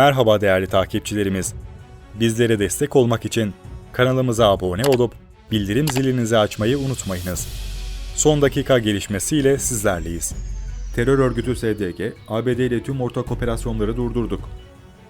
Merhaba değerli takipçilerimiz. Bizlere destek olmak için kanalımıza abone olup bildirim zilinizi açmayı unutmayınız. Son dakika gelişmesiyle sizlerleyiz. Terör örgütü SDG, ABD ile tüm ortak operasyonları durdurduk.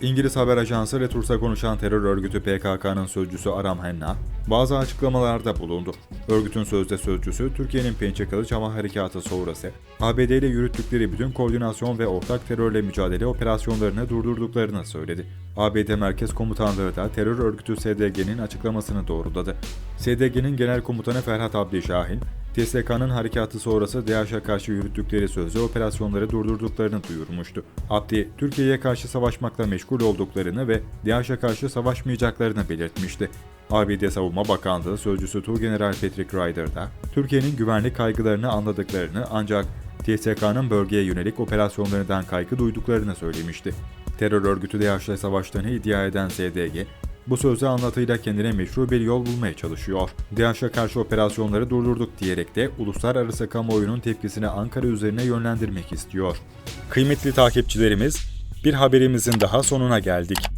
İngiliz haber ajansı Returs'a konuşan terör örgütü PKK'nın sözcüsü Aram Henna, bazı açıklamalarda bulundu. Örgütün sözde sözcüsü, Türkiye'nin Pençe Kılıç Hava Harekatı sonrası, ABD ile yürüttükleri bütün koordinasyon ve ortak terörle mücadele operasyonlarını durdurduklarını söyledi. ABD Merkez Komutanlığı da terör örgütü SDG'nin açıklamasını doğruladı. SDG'nin Genel Komutanı Ferhat Abdi Şahin, TSK'nın harekatı sonrası DAEŞ'e karşı yürüttükleri sözlü operasyonları durdurduklarını duyurmuştu. Abdi, Türkiye'ye karşı savaşmakla meşgul olduklarını ve DAEŞ'e karşı savaşmayacaklarını belirtmişti. ABD Savunma Bakanlığı Sözcüsü Tuğgeneral Patrick Ryder da, Türkiye'nin güvenlik kaygılarını anladıklarını ancak TSK'nın bölgeye yönelik operasyonlarından kaygı duyduklarını söylemişti. Terör örgütü DAEŞ'le savaştığını iddia eden SDG, bu sözlü anlatıyla kendine meşru bir yol bulmaya çalışıyor. DAEŞ'e karşı operasyonları durdurduk diyerek de uluslararası kamuoyunun tepkisini Ankara üzerine yönlendirmek istiyor. Kıymetli takipçilerimiz, bir haberimizin daha sonuna geldik.